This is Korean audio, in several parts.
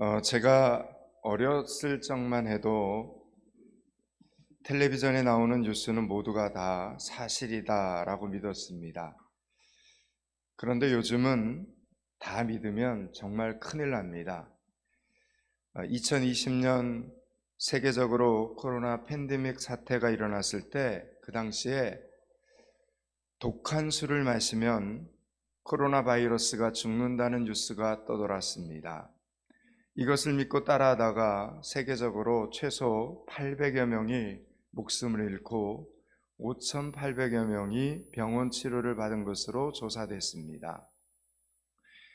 어, 제가 어렸을 적만 해도 텔레비전에 나오는 뉴스는 모두가 다 사실이다라고 믿었습니다. 그런데 요즘은 다 믿으면 정말 큰일 납니다. 2020년 세계적으로 코로나 팬데믹 사태가 일어났을 때 그 당시에 독한 술을 마시면 코로나 바이러스가 죽는다는 뉴스가 떠돌았습니다. 이것을 믿고 따라하다가 세계적으로 최소 800여 명이 목숨을 잃고 5,800여 명이 병원 치료를 받은 것으로 조사됐습니다.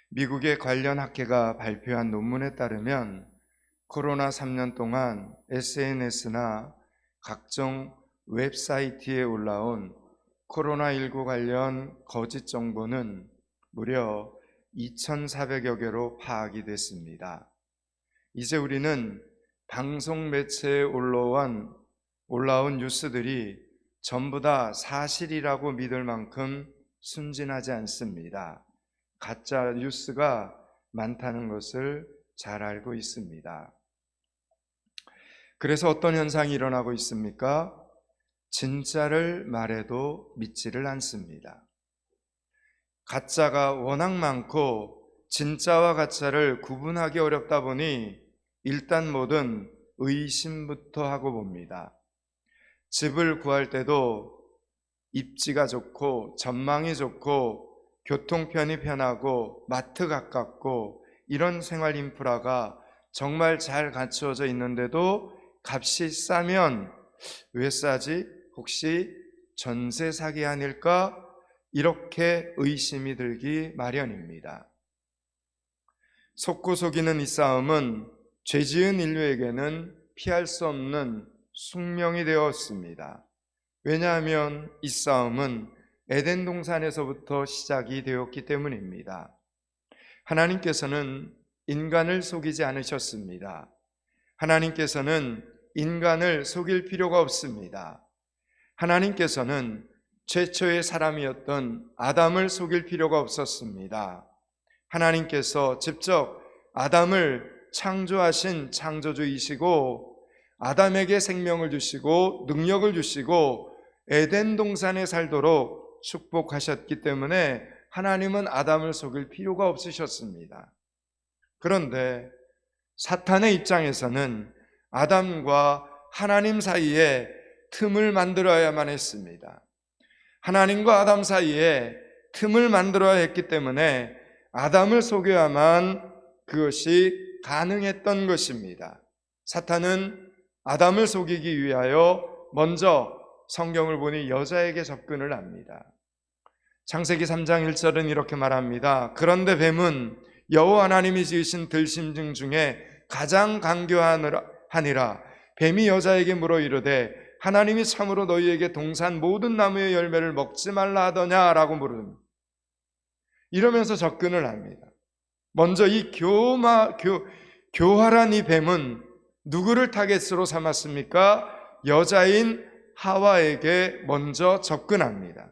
미국의 관련 학회가 발표한 논문에 따르면 코로나 3년 동안 SNS나 각종 웹사이트에 올라온 코로나19 관련 거짓 정보는 무려 2,400여 개로 파악이 됐습니다. 이제 우리는 방송 매체에 올라온, 올라온 뉴스들이 전부 다 사실이라고 믿을 만큼 순진하지 않습니다. 가짜 뉴스가 많다는 것을 잘 알고 있습니다. 그래서 어떤 현상이 일어나고 있습니까? 진짜를 말해도 믿지를 않습니다. 가짜가 워낙 많고 진짜와 가짜를 구분하기 어렵다 보니 일단 뭐든 의심부터 하고 봅니다. 집을 구할 때도 입지가 좋고 전망이 좋고 교통편이 편하고 마트 가깝고 이런 생활 인프라가 정말 잘 갖추어져 있는데도 값이 싸면 왜 싸지? 혹시 전세 사기 아닐까? 이렇게 의심이 들기 마련입니다. 속고 속이는 이 싸움은 죄 지은 인류에게는 피할 수 없는 숙명이 되었습니다. 왜냐하면 이 싸움은 에덴 동산에서부터 시작이 되었기 때문입니다. 하나님께서는 인간을 속이지 않으셨습니다. 하나님께서는 인간을 속일 필요가 없습니다. 하나님께서는 최초의 사람이었던 아담을 속일 필요가 없었습니다. 하나님께서 직접 아담을 창조하신 창조주이시고 아담에게 생명을 주시고 능력을 주시고 에덴 동산에 살도록 축복하셨기 때문에 하나님은 아담을 속일 필요가 없으셨습니다. 그런데 사탄의 입장에서는 아담과 하나님 사이에 틈을 만들어야만 했습니다. 하나님과 아담 사이에 틈을 만들어야 했기 때문에 아담을 속여야만 그것이 가능했던 것입니다. 사탄은 아담을 속이기 위하여 먼저 성경을 보니 여자에게 접근을 합니다. 창세기 3장 1절은 이렇게 말합니다. 그런데 뱀은 여호와 하나님이 지으신 들심중 중에 가장 강교하니라 뱀이 여자에게 물어 이르되 하나님이 참으로 너희에게 동산 모든 나무의 열매를 먹지 말라 하더냐라고 물은 이러면서 접근을 합니다. 먼저 이 교마 교 교활한 이 뱀은 누구를 타겟으로 삼았습니까? 여자인 하와에게 먼저 접근합니다.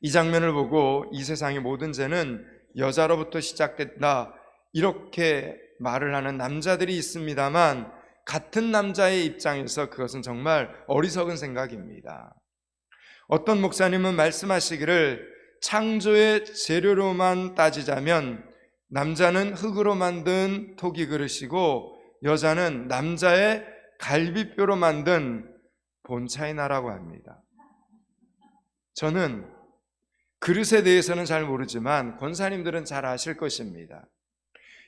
이 장면을 보고 이 세상의 모든 죄는 여자로부터 시작됐다. 이렇게 말을 하는 남자들이 있습니다만 같은 남자의 입장에서 그것은 정말 어리석은 생각입니다. 어떤 목사님은 말씀하시기를 창조의 재료로만 따지자면 남자는 흙으로 만든 토기 그릇이고 여자는 남자의 갈비뼈로 만든 본차이나라고 합니다. 저는 그릇에 대해서는 잘 모르지만 권사님들은 잘 아실 것입니다.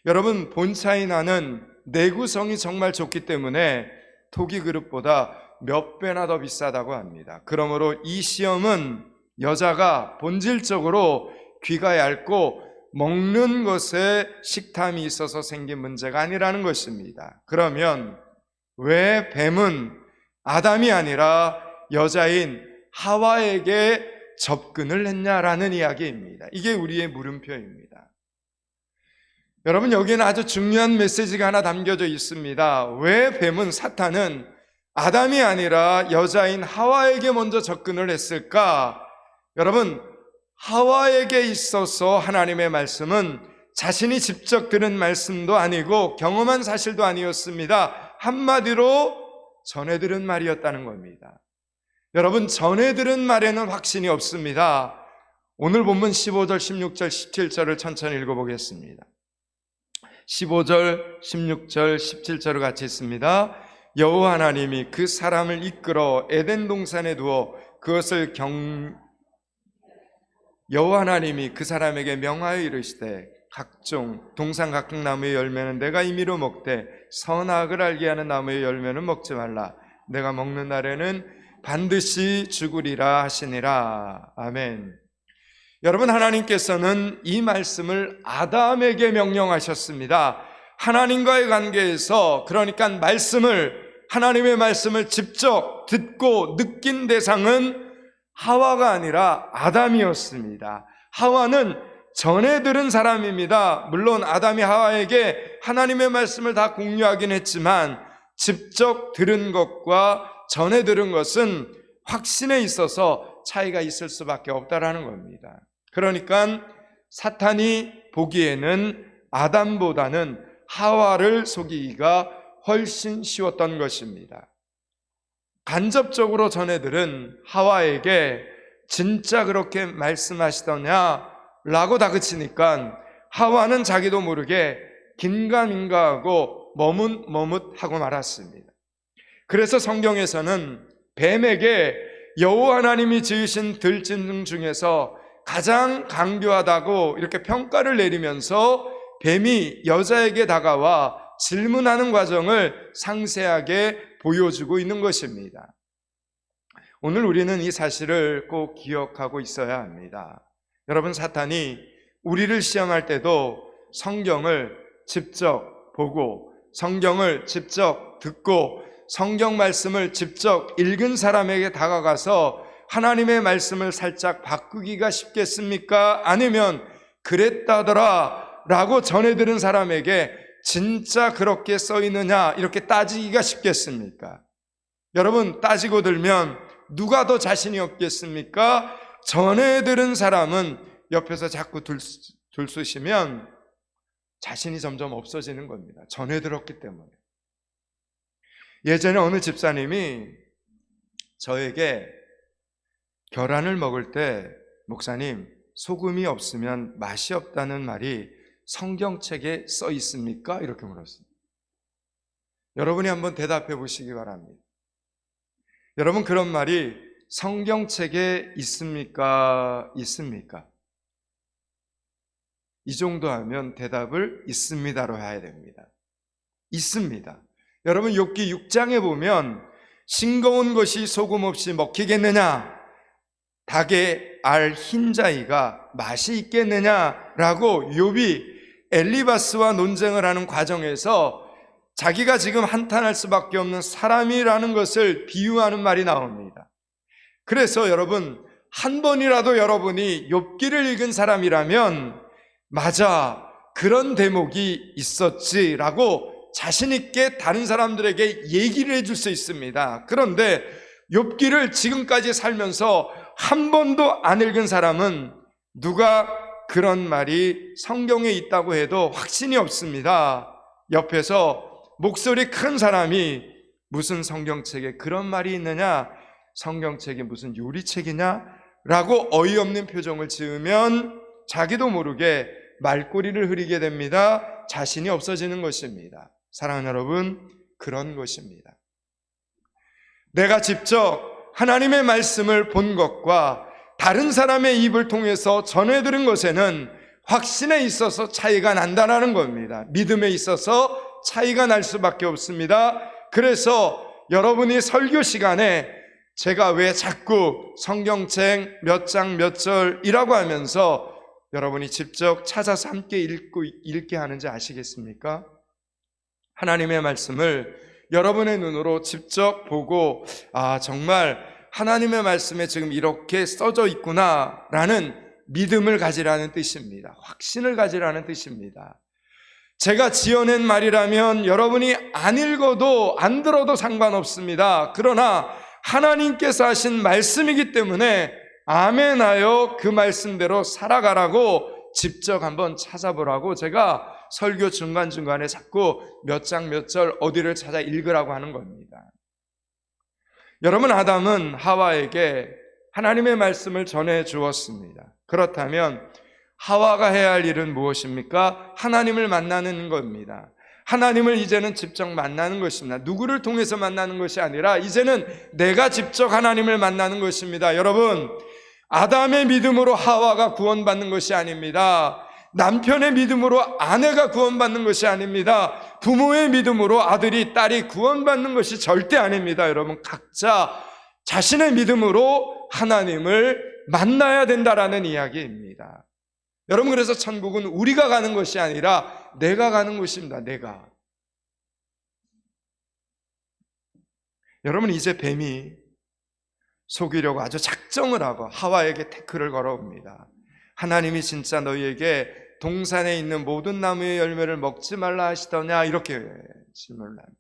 여러분 본차이나는 내구성이 정말 좋기 때문에 토기 그릇보다 몇 배나 더 비싸다고 합니다. 그러므로 이 시험은 여자가 본질적으로 귀가 얇고 먹는 것에 식탐이 있어서 생긴 문제가 아니라는 것입니다. 그러면 왜 뱀은 아담이 아니라 여자인 하와에게 접근을 했냐라는 이야기입니다. 이게 우리의 물음표입니다. 여러분, 여기는 아주 중요한 메시지가 하나 담겨져 있습니다. 왜 뱀은 사탄은 아담이 아니라 여자인 하와에게 먼저 접근을 했을까? 여러분, 하와에게 있어서 하나님의 말씀은 자신이 직접 들은 말씀도 아니고 경험한 사실도 아니었습니다. 한마디로 전해 들은 말이었다는 겁니다. 여러분, 전해 들은 말에는 확신이 없습니다. 오늘 본문 15절, 16절, 17절을 천천히 읽어보겠습니다. 15절, 16절, 17절을 같이 읽습니다. 여호와 하나님이 그 사람을 이끌어 에덴 동산에 두어 그것을 경 여호와 하나님이 그 사람에게 명하여 이르시되 각종 동산 각종 나무의 열매는 내가 임의로 먹되 선악을 알게 하는 나무의 열매는 먹지 말라 내가 먹는 날에는 반드시 죽으리라 하시니라 아멘. 여러분 하나님께서는 이 말씀을 아담에게 명령하셨습니다. 하나님과의 관계에서 그러니까 말씀을 하나님의 말씀을 직접 듣고 느낀 대상은 하와가 아니라 아담이었습니다. 하와는 전해 들은 사람입니다. 물론 아담이 하와에게 하나님의 말씀을 다 공유하긴 했지만 직접 들은 것과 전해 들은 것은 확신에 있어서 차이가 있을 수밖에 없다라는 겁니다. 그러니까 사탄이 보기에는 아담보다는 하와를 속이기가 훨씬 쉬웠던 것입니다. 간접적으로 전해들은 하와에게 진짜 그렇게 말씀하시더냐? 라고 다그치니까 하와는 자기도 모르게 긴가민가하고 머뭇머뭇하고 말았습니다. 그래서 성경에서는 뱀에게 여호와 하나님이 지으신 들짐승 중에서 가장 강교하다고 이렇게 평가를 내리면서 뱀이 여자에게 다가와 질문하는 과정을 상세하게 보여주고 있는 것입니다. 오늘 우리는 이 사실을 꼭 기억하고 있어야 합니다. 여러분, 사탄이 우리를 시험할 때도 성경을 직접 보고 성경을 직접 듣고 성경 말씀을 직접 읽은 사람에게 다가가서 하나님의 말씀을 살짝 바꾸기가 쉽겠습니까? 아니면 그랬다더라 라고 전해들은 사람에게 진짜 그렇게 써 있느냐 이렇게 따지기가 쉽겠습니까? 여러분 따지고 들면 누가 더 자신이 없겠습니까? 전해 들은 사람은 옆에서 자꾸 들, 들쑤시면 자신이 점점 없어지는 겁니다. 전해 들었기 때문에. 예전에 어느 집사님이 저에게 계란을 먹을 때 목사님 소금이 없으면 맛이 없다는 말이 성경책에 써 있습니까? 이렇게 물었습니다. 여러분이 한번 대답해 보시기 바랍니다. 여러분 그런 말이 성경책에 있습니까? 있습니까? 이 정도 하면 대답을 있습니다로 해야 됩니다. 있습니다. 여러분 욥기 6장에 보면 싱거운 것이 소금 없이 먹히겠느냐? 닭의 알 흰자이가 맛이 있겠느냐라고 욥이 엘리바스와 논쟁을 하는 과정에서 자기가 지금 한탄할 수밖에 없는 사람이라는 것을 비유하는 말이 나옵니다. 그래서 여러분 한 번이라도 여러분이 욥기를 읽은 사람이라면 맞아 그런 대목이 있었지라고 자신 있게 다른 사람들에게 얘기를 해줄 수 있습니다. 그런데 욥기를 지금까지 살면서 한 번도 안 읽은 사람은 누가 그런 말이 성경에 있다고 해도 확신이 없습니다. 옆에서 목소리 큰 사람이 무슨 성경책에 그런 말이 있느냐? 성경책이 무슨 요리책이냐? 라고 어이없는 표정을 지으면 자기도 모르게 말꼬리를 흐리게 됩니다. 자신이 없어지는 것입니다. 사랑하는 여러분, 그런 것입니다. 내가 직접 하나님의 말씀을 본 것과 다른 사람의 입을 통해서 전해 들은 것에는 확신에 있어서 차이가 난다는 겁니다. 믿음에 있어서 차이가 날 수밖에 없습니다. 그래서 여러분이 설교 시간에 제가 왜 자꾸 성경책 몇 장 몇 절이라고 하면서 여러분이 직접 찾아서 함께 읽고 읽게 하는지 아시겠습니까? 하나님의 말씀을 여러분의 눈으로 직접 보고 아 정말 하나님의 말씀에 지금 이렇게 써져 있구나라는 믿음을 가지라는 뜻입니다. 확신을 가지라는 뜻입니다. 제가 지어낸 말이라면 여러분이 안 읽어도 안 들어도 상관없습니다. 그러나 하나님께서 하신 말씀이기 때문에 아멘하여 그 말씀대로 살아가라고 직접 한번 찾아보라고 제가 설교 중간중간에 자꾸 몇 장 몇 절 어디를 찾아 읽으라고 하는 겁니다. 여러분, 아담은 하와에게 하나님의 말씀을 전해 주었습니다. 그렇다면 하와가 해야 할 일은 무엇입니까? 하나님을 만나는 겁니다. 하나님을 이제는 직접 만나는 것입니다. 누구를 통해서 만나는 것이 아니라 이제는 내가 직접 하나님을 만나는 것입니다. 여러분, 아담의 믿음으로 하와가 구원받는 것이 아닙니다. 남편의 믿음으로 아내가 구원받는 것이 아닙니다. 부모의 믿음으로 아들이, 딸이 구원받는 것이 절대 아닙니다. 여러분, 각자 자신의 믿음으로 하나님을 만나야 된다라는 이야기입니다. 여러분, 그래서 천국은 우리가 가는 것이 아니라 내가 가는 곳입니다. 내가. 여러분, 이제 뱀이 속이려고 아주 작정을 하고 하와에게 태클을 걸어옵니다. 하나님이 진짜 너희에게 동산에 있는 모든 나무의 열매를 먹지 말라 하시더냐 이렇게 질문을 합니다.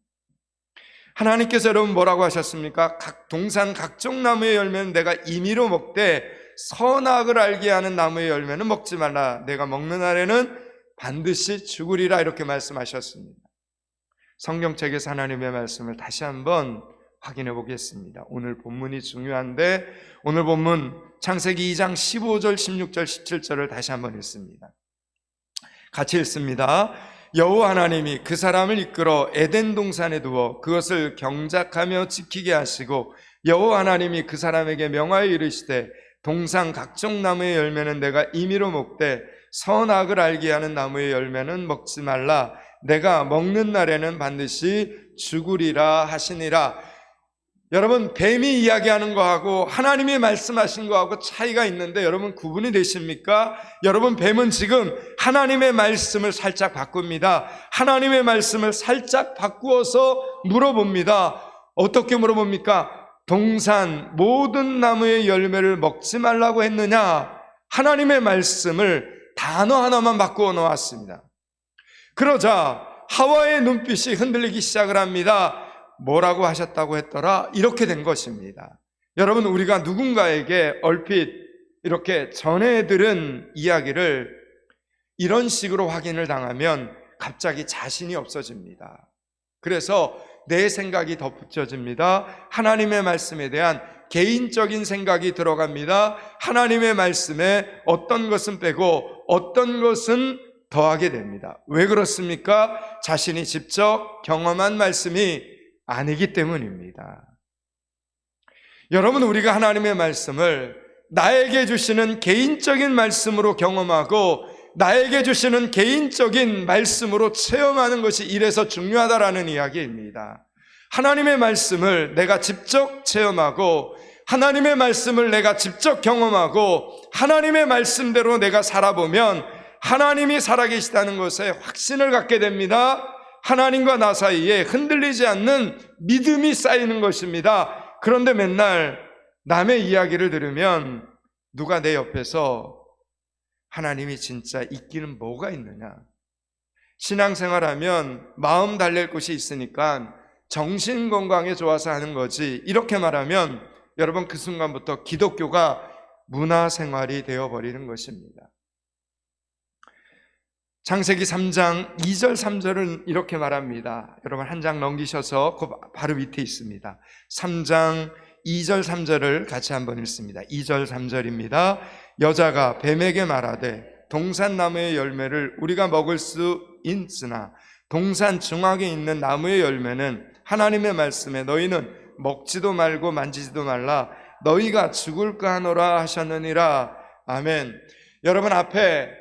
하나님께서 여러분 뭐라고 하셨습니까? 각 동산 각종 나무의 열매는 내가 임의로 먹되 선악을 알게 하는 나무의 열매는 먹지 말라. 내가 먹는 날에는 반드시 죽으리라 이렇게 말씀하셨습니다. 성경책에서 하나님의 말씀을 다시 한번 확인해 보겠습니다. 오늘 본문이 중요한데 오늘 본문 창세기 2장 15절, 16절, 17절을 다시 한번 읽습니다. 같이 읽습니다. 여호와 하나님이 그 사람을 이끌어 에덴 동산에 두어 그것을 경작하며 지키게 하시고 여호와 하나님이 그 사람에게 명하여 이르시되 동산 각종 나무의 열매는 내가 임의로 먹되 선악을 알게 하는 나무의 열매는 먹지 말라 내가 먹는 날에는 반드시 죽으리라 하시니라 여러분 뱀이 이야기하는 거하고 하나님이 말씀하신 거하고 차이가 있는데 여러분 구분이 되십니까? 여러분 뱀은 지금 하나님의 말씀을 살짝 바꿉니다. 하나님의 말씀을 살짝 바꾸어서 물어봅니다. 어떻게 물어봅니까? 동산 모든 나무의 열매를 먹지 말라고 했느냐? 하나님의 말씀을 단어 하나만 바꾸어 놓았습니다. 그러자 하와의 눈빛이 흔들리기 시작을 합니다. 뭐라고 하셨다고 했더라? 이렇게 된 것입니다. 여러분, 우리가 누군가에게 얼핏 이렇게 전해 들은 이야기를 이런 식으로 확인을 당하면 갑자기 자신이 없어집니다. 그래서 내 생각이 덧붙여집니다. 하나님의 말씀에 대한 개인적인 생각이 들어갑니다. 하나님의 말씀에 어떤 것은 빼고 어떤 것은 더하게 됩니다. 왜 그렇습니까? 자신이 직접 경험한 말씀이 아니기 때문입니다. 여러분, 우리가 하나님의 말씀을 나에게 주시는 개인적인 말씀으로 경험하고 나에게 주시는 개인적인 말씀으로 체험하는 것이 이래서 중요하다라는 이야기입니다. 하나님의 말씀을 내가 직접 체험하고 하나님의 말씀을 내가 직접 경험하고 하나님의 말씀대로 내가 살아보면 하나님이 살아계시다는 것에 확신을 갖게 됩니다. 하나님과 나 사이에 흔들리지 않는 믿음이 쌓이는 것입니다. 그런데 맨날 남의 이야기를 들으면 누가 내 옆에서 하나님이 진짜 있기는 뭐가 있느냐? 신앙생활 하면 마음 달랠 곳이 있으니까 정신 건강에 좋아서 하는 거지. 이렇게 말하면 여러분 그 순간부터 기독교가 문화생활이 되어버리는 것입니다. 창세기 3장 2절 3절은 이렇게 말합니다. 여러분 한 장 넘기셔서 그 바로 밑에 있습니다. 3장 2절 3절을 같이 한번 읽습니다. 2절 3절입니다. 여자가 뱀에게 말하되 동산 나무의 열매를 우리가 먹을 수 있으나 동산 중앙에 있는 나무의 열매는 하나님의 말씀에 너희는 먹지도 말고 만지지도 말라 너희가 죽을까 하노라 하셨느니라 아멘. 여러분 앞에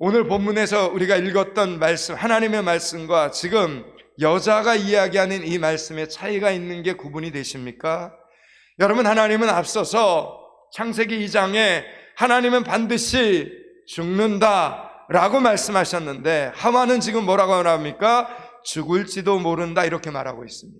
오늘 본문에서 우리가 읽었던 말씀, 하나님의 말씀과 지금 여자가 이야기하는 이 말씀의 차이가 있는 게 구분이 되십니까? 여러분, 하나님은 앞서서 창세기 2장에 하나님은 반드시 죽는다 라고 말씀하셨는데 하와는 지금 뭐라고 합니까? 죽을지도 모른다 이렇게 말하고 있습니다.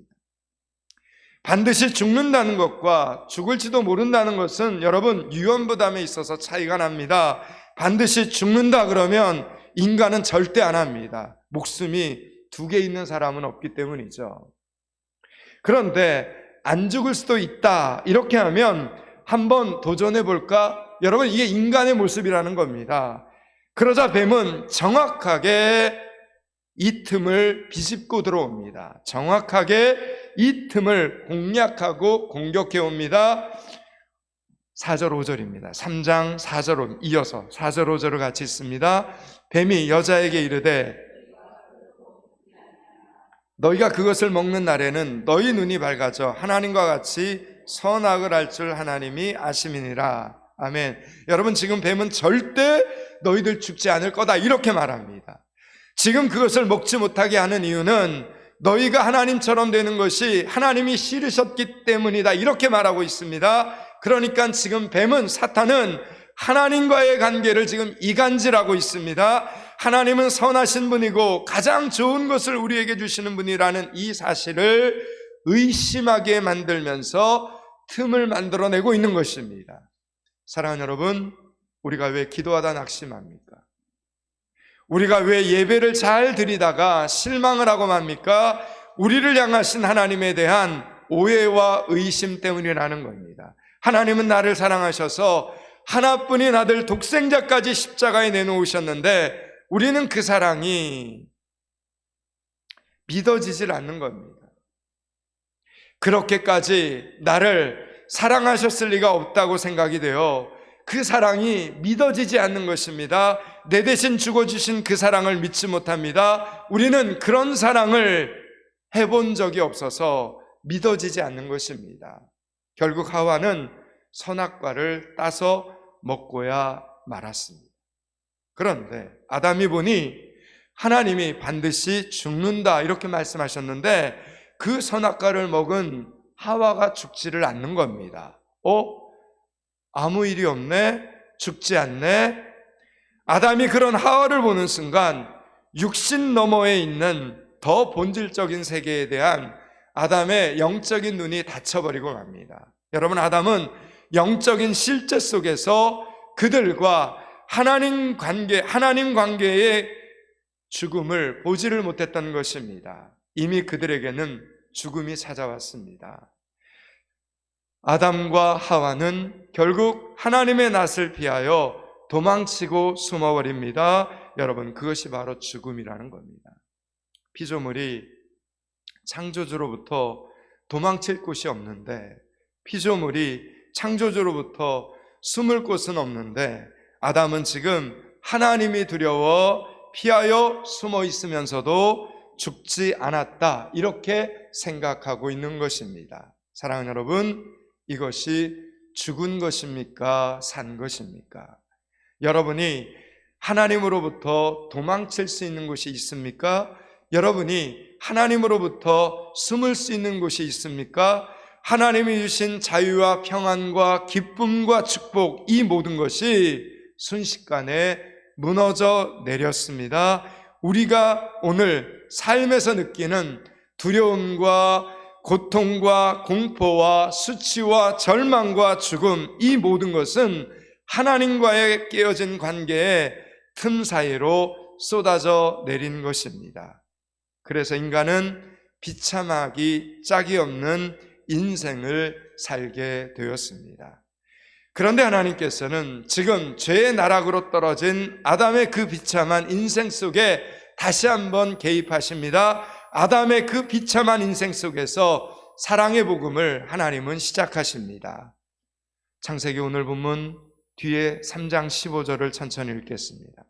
반드시 죽는다는 것과 죽을지도 모른다는 것은 여러분 유언부담에 있어서 차이가 납니다. 반드시 죽는다 그러면 인간은 절대 안 합니다. 목숨이 두 개 있는 사람은 없기 때문이죠. 그런데 안 죽을 수도 있다. 이렇게 하면 한번 도전해 볼까? 여러분 이게 인간의 모습이라는 겁니다. 그러자 뱀은 정확하게 이 틈을 비집고 들어옵니다. 정확하게 이 틈을 공략하고 공격해 옵니다. 4절 5절입니다. 3장 4절 이어서 4절 5절을 같이 읽습니다. 뱀이 여자에게 이르되 너희가 그것을 먹는 날에는 너희 눈이 밝아져 하나님과 같이 선악을 알 줄 하나님이 아심이니라. 아멘. 여러분 지금 뱀은 절대 너희들 죽지 않을 거다 이렇게 말합니다. 지금 그것을 먹지 못하게 하는 이유는 너희가 하나님처럼 되는 것이 하나님이 싫으셨기 때문이다 이렇게 말하고 있습니다. 그러니까 지금 뱀은 사탄은 하나님과의 관계를 지금 이간질하고 있습니다. 하나님은 선하신 분이고 가장 좋은 것을 우리에게 주시는 분이라는 이 사실을 의심하게 만들면서 틈을 만들어내고 있는 것입니다. 사랑하는 여러분, 우리가 왜 기도하다 낙심합니까? 우리가 왜 예배를 잘 드리다가 실망을 하고 맙니까? 우리를 향하신 하나님에 대한 오해와 의심 때문이라는 겁니다. 하나님은 나를 사랑하셔서 하나뿐인 아들 독생자까지 십자가에 내놓으셨는데 우리는 그 사랑이 믿어지질 않는 겁니다. 그렇게까지 나를 사랑하셨을 리가 없다고 생각이 되어 그 사랑이 믿어지지 않는 것입니다. 내 대신 죽어주신 그 사랑을 믿지 못합니다. 우리는 그런 사랑을 해본 적이 없어서 믿어지지 않는 것입니다. 결국 하와는 선악과를 따서 먹고야 말았습니다. 그런데 아담이 보니 하나님이 반드시 죽는다 이렇게 말씀하셨는데 그 선악과를 먹은 하와가 죽지를 않는 겁니다. 어? 아무 일이 없네? 죽지 않네? 아담이 그런 하와를 보는 순간 육신 너머에 있는 더 본질적인 세계에 대한 아담의 영적인 눈이 닫혀버리고 맙니다. 여러분, 아담은 영적인 실제 속에서 그들과 하나님 관계, 하나님 관계의 죽음을 보지를 못했던 것입니다. 이미 그들에게는 죽음이 찾아왔습니다. 아담과 하와는 결국 하나님의 낯을 피하여 도망치고 숨어버립니다. 여러분, 그것이 바로 죽음이라는 겁니다. 피조물이 창조주로부터 도망칠 곳이 없는데, 피조물이 창조주로부터 숨을 곳은 없는데, 아담은 지금 하나님이 두려워 피하여 숨어 있으면서도 죽지 않았다. 이렇게 생각하고 있는 것입니다. 사랑하는 여러분, 이것이 죽은 것입니까? 산 것입니까? 여러분이 하나님으로부터 도망칠 수 있는 곳이 있습니까? 여러분이 하나님으로부터 숨을 수 있는 곳이 있습니까? 하나님이 주신 자유와 평안과 기쁨과 축복, 이 모든 것이 순식간에 무너져 내렸습니다. 우리가 오늘 삶에서 느끼는 두려움과 고통과 공포와 수치와 절망과 죽음, 이 모든 것은 하나님과의 깨어진 관계의 틈 사이로 쏟아져 내린 것입니다. 그래서 인간은 비참하기 짝이 없는 인생을 살게 되었습니다. 그런데 하나님께서는 지금 죄의 나락으로 떨어진 아담의 그 비참한 인생 속에 다시 한번 개입하십니다. 아담의 그 비참한 인생 속에서 사랑의 복음을 하나님은 시작하십니다. 창세기 오늘 본문 뒤에 3장 15절을 천천히 읽겠습니다.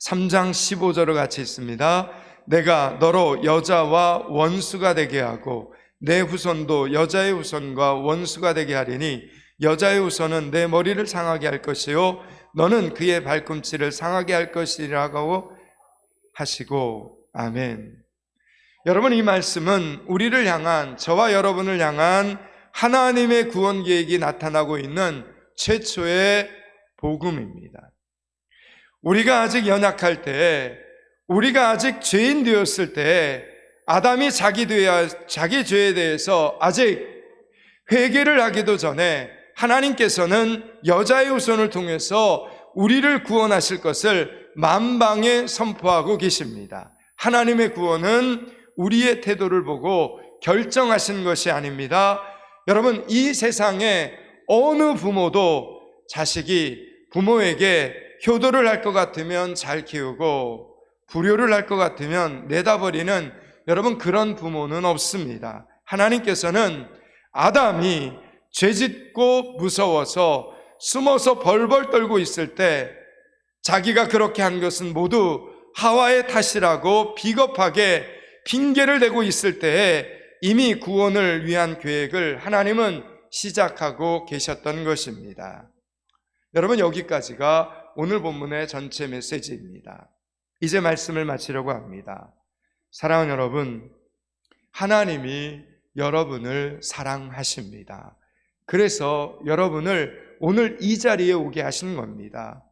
3장 15절을 같이 읽습니다. 내가 너로 여자와 원수가 되게 하고 내 후손도 여자의 후손과 원수가 되게 하리니 여자의 후손은 내 머리를 상하게 할 것이요 너는 그의 발꿈치를 상하게 할 것이라고 하시고 아멘. 여러분 이 말씀은 우리를 향한 저와 여러분을 향한 하나님의 구원 계획이 나타나고 있는 최초의 복음입니다. 우리가 아직 연약할 때, 우리가 아직 죄인 되었을 때, 아담이 자기, 되어, 자기 죄에 대해서 아직 회개를 하기도 전에 하나님께서는 여자의 후손을 통해서 우리를 구원하실 것을 만방에 선포하고 계십니다. 하나님의 구원은 우리의 태도를 보고 결정하신 것이 아닙니다. 여러분, 이 세상에 어느 부모도 자식이 부모에게 효도를 할 것 같으면 잘 키우고 불효를 할 것 같으면 내다버리는 여러분 그런 부모는 없습니다. 하나님께서는 아담이 죄 짓고 무서워서 숨어서 벌벌 떨고 있을 때 자기가 그렇게 한 것은 모두 하와의 탓이라고 비겁하게 핑계를 대고 있을 때에 이미 구원을 위한 계획을 하나님은 시작하고 계셨던 것입니다. 여러분 여기까지가 오늘 본문의 전체 메시지입니다. 이제 말씀을 마치려고 합니다. 사랑하는 여러분, 하나님이 여러분을 사랑하십니다. 그래서 여러분을 오늘 이 자리에 오게 하신 겁니다.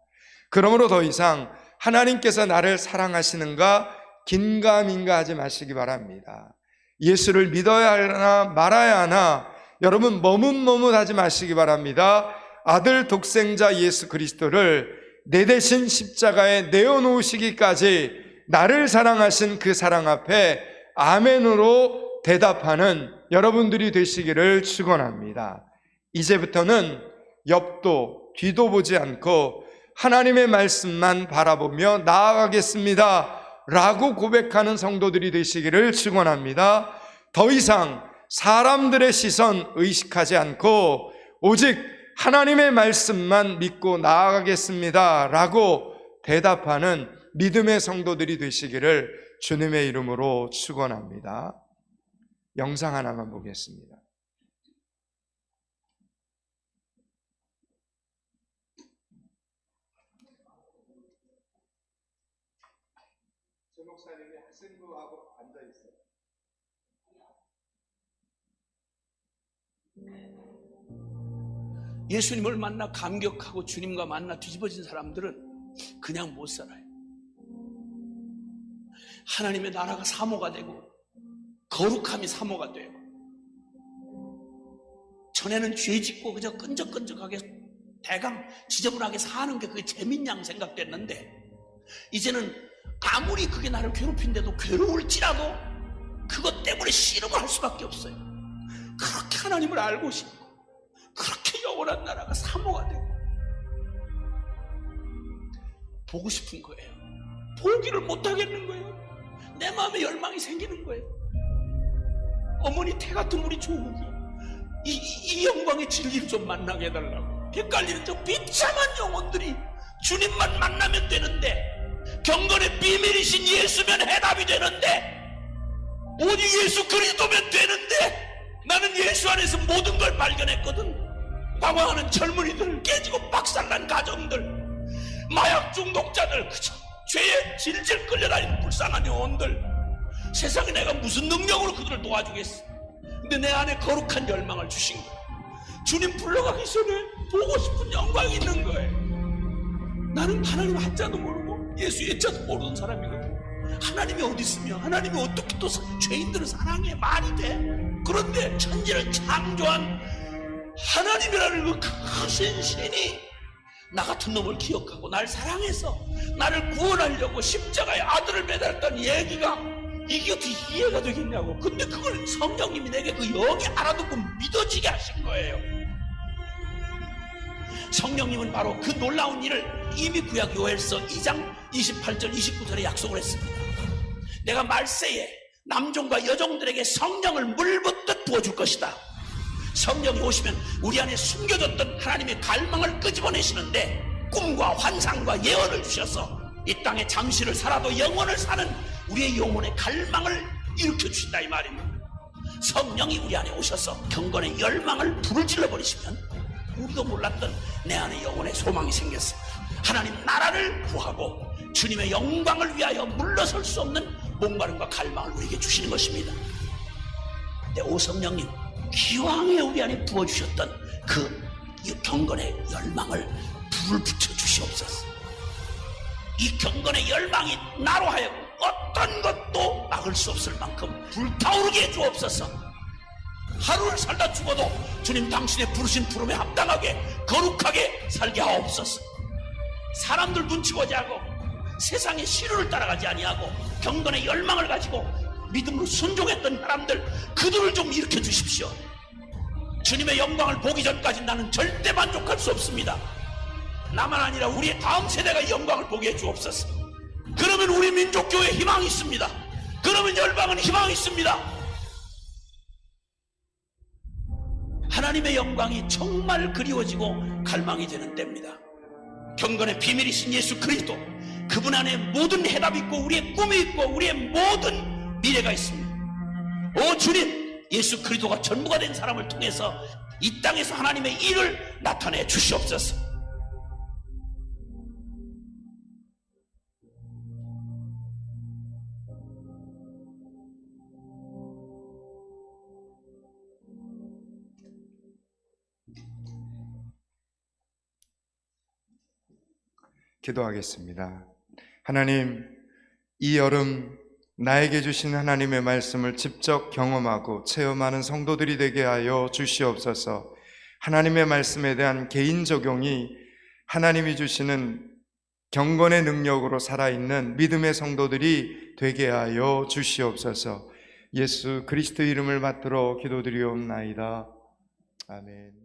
그러므로 더 이상 하나님께서 나를 사랑하시는가 긴가민가 하지 마시기 바랍니다. 예수를 믿어야 하나 말아야 하나 여러분 머뭇머뭇하지 마시기 바랍니다. 아들 독생자 예수 그리스도를 내 대신 십자가에 내어놓으시기까지 나를 사랑하신 그 사랑 앞에 아멘으로 대답하는 여러분들이 되시기를 축원합니다. 이제부터는 옆도 뒤도 보지 않고 하나님의 말씀만 바라보며 나아가겠습니다. 라고 고백하는 성도들이 되시기를 축원합니다. 더 이상 사람들의 시선 의식하지 않고 오직 하나님의 말씀만 믿고 나아가겠습니다. 라고 대답하는 믿음의 성도들이 되시기를 주님의 이름으로 축원합니다. 영상 하나만 보겠습니다. 조 목사님이 학생부하고 앉아 있어요. 예수님을 만나 감격하고 주님과 만나 뒤집어진 사람들은 그냥 못 살아요. 하나님의 나라가 사모가 되고 거룩함이 사모가 돼요. 전에는 죄 짓고 그저 끈적끈적하게 대강 지저분하게 사는 게 그게 재밌냥 생각됐는데 이제는 아무리 그게 나를 괴롭힌데도 괴로울지라도 그것 때문에 씨름을 할 수밖에 없어요. 그렇게 하나님을 알고 싶고 그렇게 영원한 나라가 사모가 되고 보고 싶은 거예요. 보기를 못 하겠는 거예요. 내 마음에 열망이 생기는 거예요. 어머니 태 같은 우리 조국이 이, 이, 이 영광의 진리를 좀 만나게 해달라고 헷갈리는 저 비참한 영혼들이 주님만 만나면 되는데 경건의 비밀이신 예수면 해답이 되는데 오직 예수 그리스도면 되는데 나는 예수 안에서 모든 걸 발견했거든 방황하는 젊은이들 깨지고 박살난 가정들 마약 중독자들 그저 죄에 질질 끌려다니는 불쌍한 영혼들. 세상에 내가 무슨 능력으로 그들을 도와주겠어? 근데 내 안에 거룩한 열망을 주신 거야. 주님 불러가기 전에 보고 싶은 영광이 있는 거예요 나는 하나님 한자도 모르고 예수 예자도 모르는 사람이거든. 하나님이 어디 있으며 하나님이 어떻게 또 죄인들을 사랑해 말이 돼? 그런데 천지를 창조한 하나님이라는 그 크신 신이 나 같은 놈을 기억하고 날 사랑해서 나를 구원하려고 십자가에 아들을 매달았던 얘기가 이게 어떻게 이해가 되겠냐고. 근데 그걸 성령님이 내게 그 영이 알아듣고 믿어지게 하신 거예요. 성령님은 바로 그 놀라운 일을 이미 구약 요엘서 2장 28절 29절에 약속을 했습니다. 내가 말세에 남종과 여종들에게 성령을 물붓듯 부어줄 것이다 성령이 오시면 우리 안에 숨겨졌던 하나님의 갈망을 끄집어내시는데 꿈과 환상과 예언을 주셔서 이 땅에 잠시를 살아도 영원을 사는 우리의 영혼의 갈망을 일으켜 주신다 이 말입니다. 성령이 우리 안에 오셔서 경건의 열망을 불을 질러 버리시면 우리도 몰랐던 내 안에 영혼의 소망이 생겼어. 하나님 나라를 구하고 주님의 영광을 위하여 물러설 수 없는 목마름과 갈망을 우리에게 주시는 것입니다. 내 오성령님 기왕에 우리 안에 부어주셨던 그 경건의 열망을 불을 붙여 주시옵소서. 이 경건의 열망이 나로 하여금 어떤 것도 막을 수 없을 만큼 불타오르게 해 주옵소서. 하루를 살다 죽어도 주님 당신의 부르신 부름에 합당하게 거룩하게 살게 하옵소서. 사람들 눈치 보지 않고 세상의 시류를 따라가지 아니하고 경건의 열망을 가지고 믿음으로 순종했던 사람들 그들을 좀 일으켜 주십시오. 주님의 영광을 보기 전까지 나는 절대 만족할 수 없습니다. 나만 아니라 우리의 다음 세대가 영광을 보게 해 주옵소서. 그러면 우리 민족교회 희망이 있습니다. 그러면 열방은 희망이 있습니다. 하나님의 영광이 정말 그리워지고 갈망이 되는 때입니다. 경건의 비밀이신 예수 그리스도 그분 안에 모든 해답이 있고 우리의 꿈이 있고 우리의 모든 미래가 있습니다. 오 주님 예수 그리스도가 전부가 된 사람을 통해서 이 땅에서 하나님의 일을 나타내 주시옵소서. 기도하겠습니다. 하나님, 이 여름 나에게 주신 하나님의 말씀을 직접 경험하고 체험하는 성도들이 되게 하여 주시옵소서. 하나님의 말씀에 대한 개인 적용이 하나님이 주시는 경건의 능력으로 살아있는 믿음의 성도들이 되게 하여 주시옵소서. 예수 그리스도 이름을 받들어 기도드리옵나이다. 아멘.